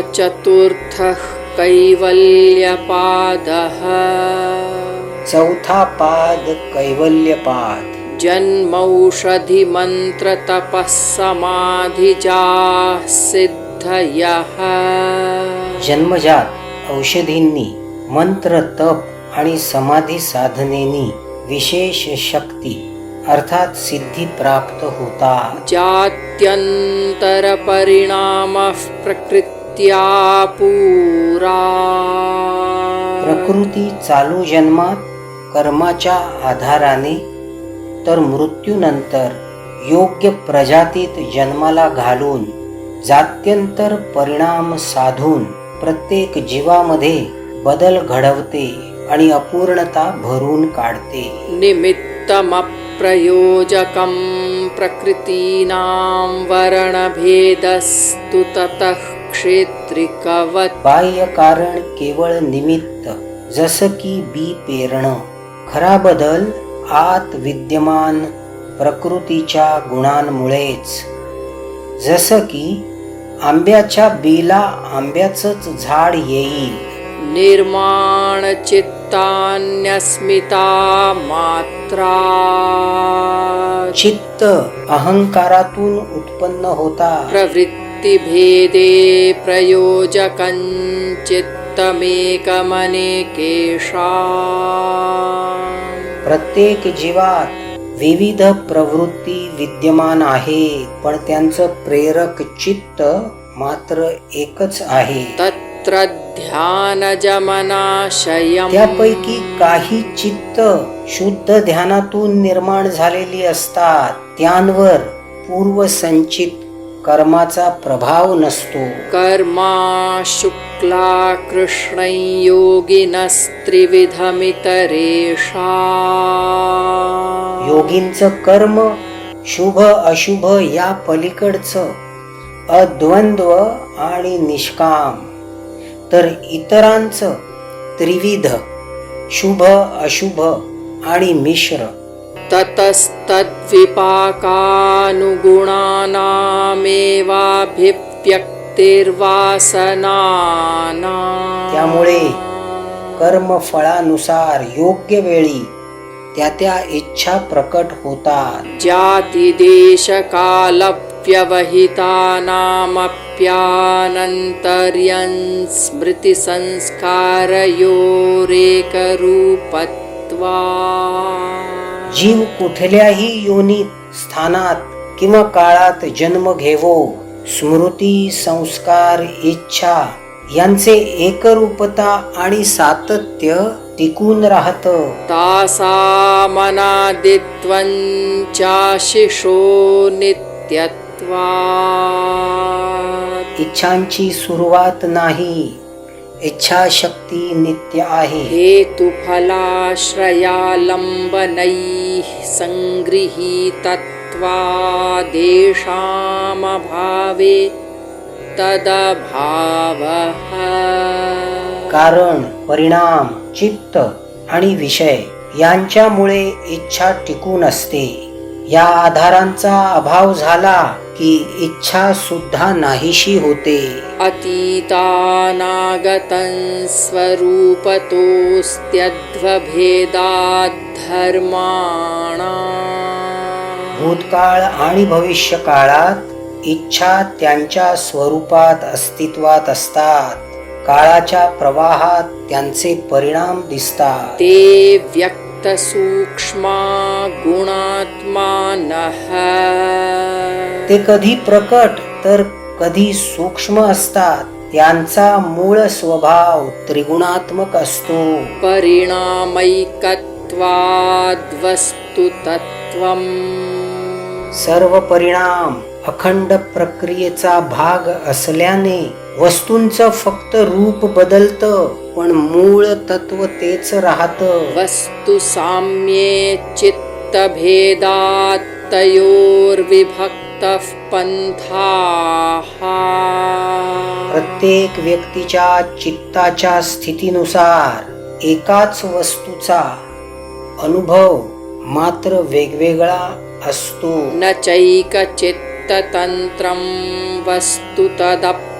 चतुर्थः कैवल्यपादः। चौथा पाद कैवल्यपाद। जन्मौषधिमन्त्रतपः समाधिजाः सिद्धयः। जन्मजात औषधींनी मंत्र तप आणि समाधी साधनेनी विशेष शक्ती अर्थात सिद्धी प्राप्त होता जात्यन्तरपरिणामः प्रकृत्या पुरा। प्रकृती चालू जन्मात कर्माच्या आधाराने तर मृत्यूनंतर योग्य प्रजातीत जन्माला घालून जात्यंतर परिणाम साधून प्रत्येक जीवामध्ये बदल घडवते आणि अपूर्णता भरून काढते. निमित्तमप्रयोजकं प्रकृतीनां वर्णभेदस्तु ततः क्षेत्रिकवत्। बाह्य कारण केवळ निमित्त जसं की बी पेरणं खरा बदल आत विद्यमान प्रकृतीच्या गुणांमुळेच. जसं की आंब्याच्या बीला आंब्याचंच झाड येईल. निर्माणचित्तान्यस्मिता मात्रा। चित्त अहंकारातून उत्पन्न होता। प्रवृत्तिभेदे प्रयोजकं चित्तमेकमनेकेषा प्रत्येक जीवात विविध प्रवृत्ती विद्यमान आहेत पण त्यांचं प्रेरक चित्त मात्र एकच आहे. तत्र ध्यानजमनाशयम् त्यापैकी काही चित्त शुद्ध ध्यानातून निर्माण झालेली असतात. त्यांवर पूर्वसंचित कर्माचा प्रभाव नसतो. कर्मा शुक्ला कृष्णै योगिनस्त्रिविधमितरेषा योगींचं कर्म शुभ अशुभ या पलीकडचं अद्वंद्व आणि निष्काम. तर इतरांचं त्रिविध शुभ अशुभ आणि मिश्र. ततस्तद्विपाकानुगुणानामेवाभिव्यक्तिर्वासनाना. त्यामुळे कर्मफळानुसार योग्य वेळी त्या त्या इच्छा प्रकट होतात. जातिदेशकालव्यवहितानामप्यानन्तर्यन् स्मृतिसंस्कारयोरेकरूपत्वा। जीव कुठल्याही योनीत स्थानात किंवा काळात जन्म घेवो स्मृती संस्कार इच्छा यांचे एकरूपता आणि सातत्य टिकून राहत. तासामनादित्वं चाशिषो नित्यत्वात् इच्छांची सुरुवात नाही. इच्छाशक्ती नित्य आहे. हेतुफलाश्रयालम्बनैः सङ्गृहीतत्वादेशामभावे तदभावः. कारण परिणाम चित्त आणि विषय यांच्यामुळे इच्छा टिकून असते. या आधारांचा अभाव झाला की इच्छा सुद्धा नाहीशी होते. अतीतानागतं स्वरूपतोऽस्त्यध्वभेदाद्धर्माणा भूतकाळ आणि भविष्य काळात इच्छा त्यांच्या स्वरूपात अस्तित्वात असतात. काळाच्या प्रवाहात त्यांचे परिणाम दिसतात. ते व्यक्तसूक्ष्मा गुणात्मानः ते कधी प्रकट तर कधी सूक्ष्म असतात. त्यांचा मूळ स्वभाव त्रिगुणात्मक असतो. परिणामैकत्वाद्वस्तुतत्वम्। सर्व परिणाम अखंड प्रक्रियेचा भाग असल्याने वस्तूंचं फक्त रूप बदलतं पण मूळ तत्व तेच राहतं. वस्तुसाम्ये चित्तभेदात् तयोर्विभक्तः पन्थाः प्रत्येक व्यक्तीच्या चित्ताच्या स्थितीनुसार एकाच वस्तूचा अनुभव मात्र वेगवेगळा असतो. न चैकचित्ततन्त्रं वस्तु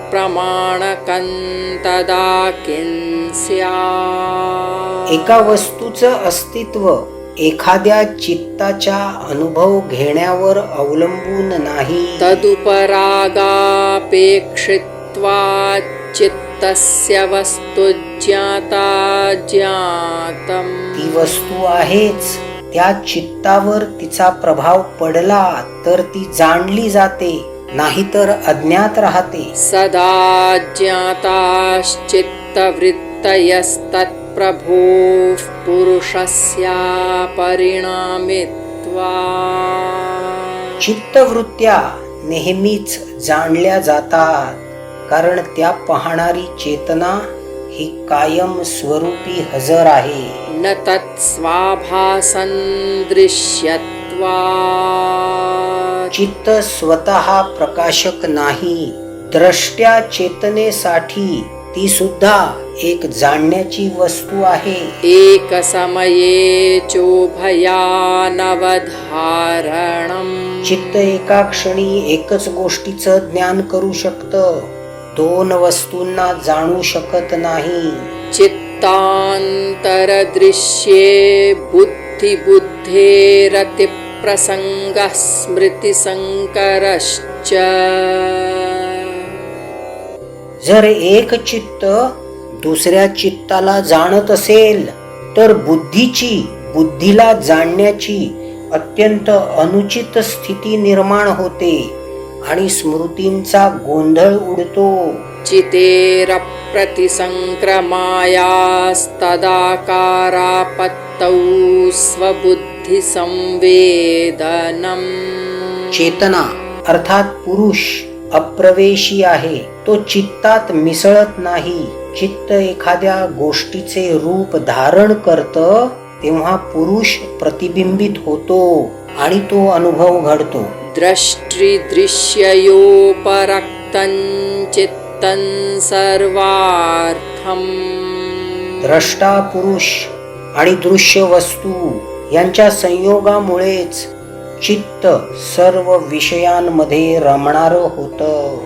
तदप्यवस्थितम् प्रमाणकं तदा किं स्यात् एका वस्तूचं अस्तित्व एखाद्या चित्ताच्या अनुभव घेण्यावर अवलंबून नाही. तदुपरागापेक्षित्वात् चित्तस्य वस्तु ज्ञाता ज्ञातम्। ती वस्तू आहेच त्या चित्तावर तिचा प्रभाव पडला तर ती जाणली जाते. नाहीतर अज्ञात राहते. सदा ज्ञाताश्चित्तवृत्तयस्तत्प्रभोः पुरुषस्या परिणामित्वा चित्तवृत्त्या नेहमीच जाणल्या जातात कारण त्या पाहणारी चेतना ही कायम स्वरूपी हजर आहे. न तत्स्वाभासन् दृश्यत्वा। चित्त स्वतः प्रकाशक नाही. द्रष्ट्या चेतनेसाठी ती सुद्धा एक जाणण्याची वस्तू आहे. एकसमये चोभयानवधारणम्। चित्त एका क्षणी एकच गोष्टीचं ज्ञान करू शकतं. दोन वस्तूंना जाणू शकत नाही. चित्तान्तरदृश्ये बुद्धिबुद्धेरतिप्रसङ्गः स्मृतिसङ्करश्च जर एक चित्त दुसऱ्या चित्ताला जाणत असेल तर बुद्धीची बुद्धीला जाणण्याची अत्यंत अनुचित स्थिती निर्माण होते आणि स्मृतींचा गोंधळ उडतो. चितेरप्रतिसङ्क्रमायास्तदाकारापत्तौ स्वबुद्धिसंवेदनम् चेतना अर्थात पुरुष अप्रवेशी आहे तो चित्तात मिसळत नाही. चित्त एखाद्या गोष्टीचे रूप धारण करत तेव्हा पुरुष प्रतिबिंबित होतो आणि तो अनुभव घडतो. चित्तं सर्वार्थम्। द्रष्टा पुरुष आणि दृश्य वस्तू यांच्या संयोगामुळेच चित्त सर्व विषयांमध्ये रमणार होतं.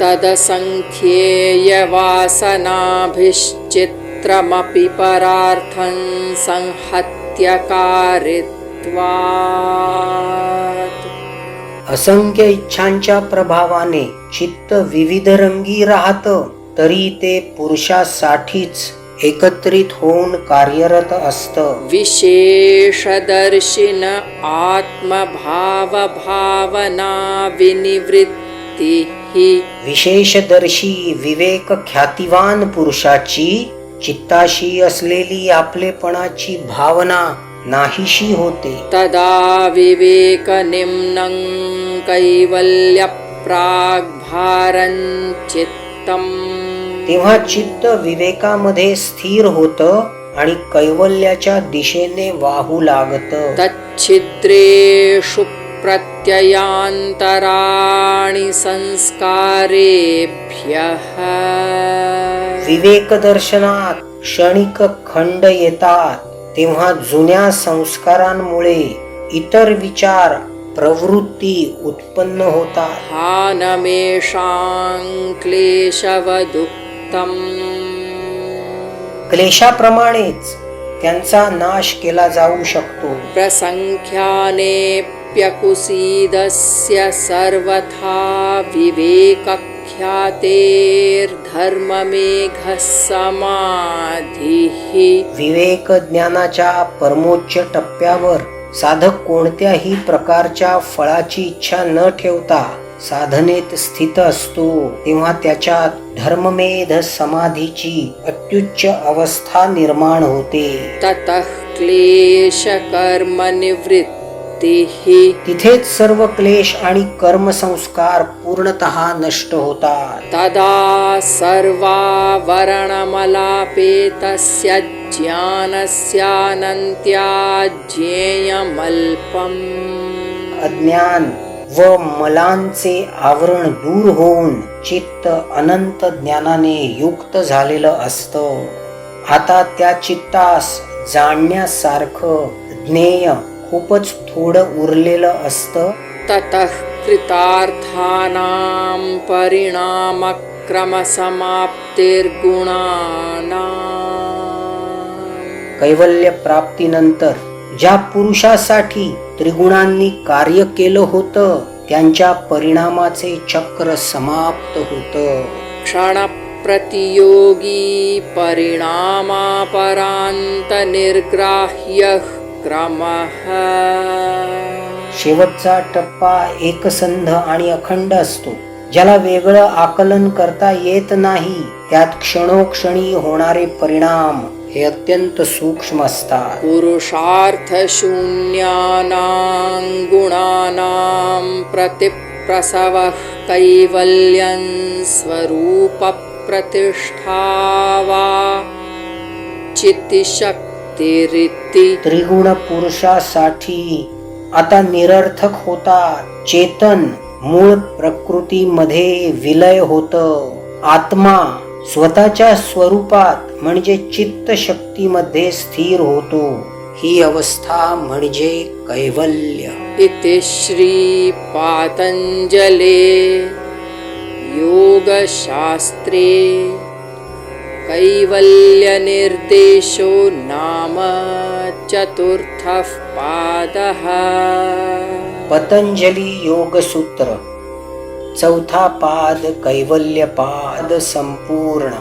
तदसङ्ख्येयवासनाभिश्चित्रमपि परार्थं संहत्यकारित्वात्। असंख्य इच्छांच्या प्रभावाने चित्त विविध रंगी राहतं तरी ते पुरुषासाठीच एकत्रित होऊन कार्यरत असतं. विशेषदर्शिन आत्मभावभावना विनिवृत्तिः विशेषदर्शी विवेक ख्यातिवान पुरुषाची चित्ताशी असलेली आपलेपणाची भावना नाहीशी होते. तदा विवेकनिम्नं कैवल्यप्राग्भारं चित्तम्. तेव्हा चित्त विवेकामध्ये स्थिर होतं आणि कैवल्याच्या दिशेने वाहू लागत. तच्छिद्रेषु प्रत्ययान्तराणि संस्कारेभ्यः। विवेक दर्शनात क्षणिक खंड येतात तेव्हा जुन्या संस्कारांमुळे इतर विचार प्रवृत्ती उत्पन्न होतात. हानमेषां क्लेशवदुक्तम् क्लेशाप्रमाणेच त्यांचा नाश केला जाऊ शकतो. प्रसङ्ख्यानेऽप्यकुसीदस्य सर्वथा विवेकख्यातेर्धर्ममेघः समाधिः विवेक ज्ञानाच्या परमोच्च टप्प्यावर साधक कोणत्याही प्रकारच्या फळाची इच्छा न ठेवता साधनेत स्थित असतो तेव्हा त्याच्यात धर्ममेध समाधीची अत्युच्च अवस्था निर्माण होते. ततः क्लेशकर्मनिवृत्तिः तिथेच सर्व क्लेश आणि कर्मसंस्कार पूर्णतः नष्ट होतात. तदा सर्वावरणमलापेतस्य ज्ञानस्यानन्त्याज्ञेयमल्पम्। अज्ञान व मलांचे आवरण दूर होऊन चित्त अनंत ज्ञानाने युक्त झालेलं असतं. आता त्या चित्तास जाणण्यासारखं ज्ञेय खूपच थोडं उरलेलं असतं. ततः कृतार्थानां परिणामक्रमः क्रमसमाप्तिर्गुणानाम् कैवल्य प्राप्तीनंतर ज्या पुरुषासाठी त्रिगुणांनी कार्य केलं होतं त्यांच्या परिणामाचे चक्र समाप्त होतं. क्षणप्रतियोगी परिणामापरान्तनिर्ग्राह्यः क्रमः। शेवटचा टप्पा एकसंध आणि अखंड असतो. ज्याला वेगळं आकलन करता येत नाही त्यात क्षणोक्षणी होणारे परिणाम हे अत्यंत सूक्ष्म असतात. पुरुषार्थशून्यानां गुणानां प्रतिप्रसवः कैवल्यं स्वरूपप्रतिष्ठा वा चित्तिशक्तिरिति। त्रिगुण पुरुषासाठी आता निरर्थक होतात. चेतन मूळ प्रकृतीमध्ये विलय होत. आत्मा स्वतःच्या स्वरूपात म्हणजे चित्त शक्तीमध्ये स्थिर होतो. ही अवस्था म्हणजे कैवल्य. इति श्रीपातञ्जले योगशास्त्रे कैवल्यनिर्देशो नाम चतुर्थः पादः। पतंजली योगसूत्र। चौथा पाद कैवल्य पाद संपूर्ण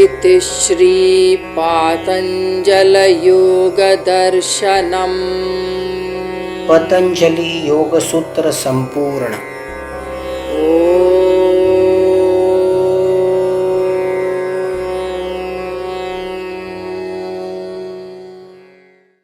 इति श्रीपातञ्जलयोगदर्शनम्। पतंजली योगसूत्र संपूर्ण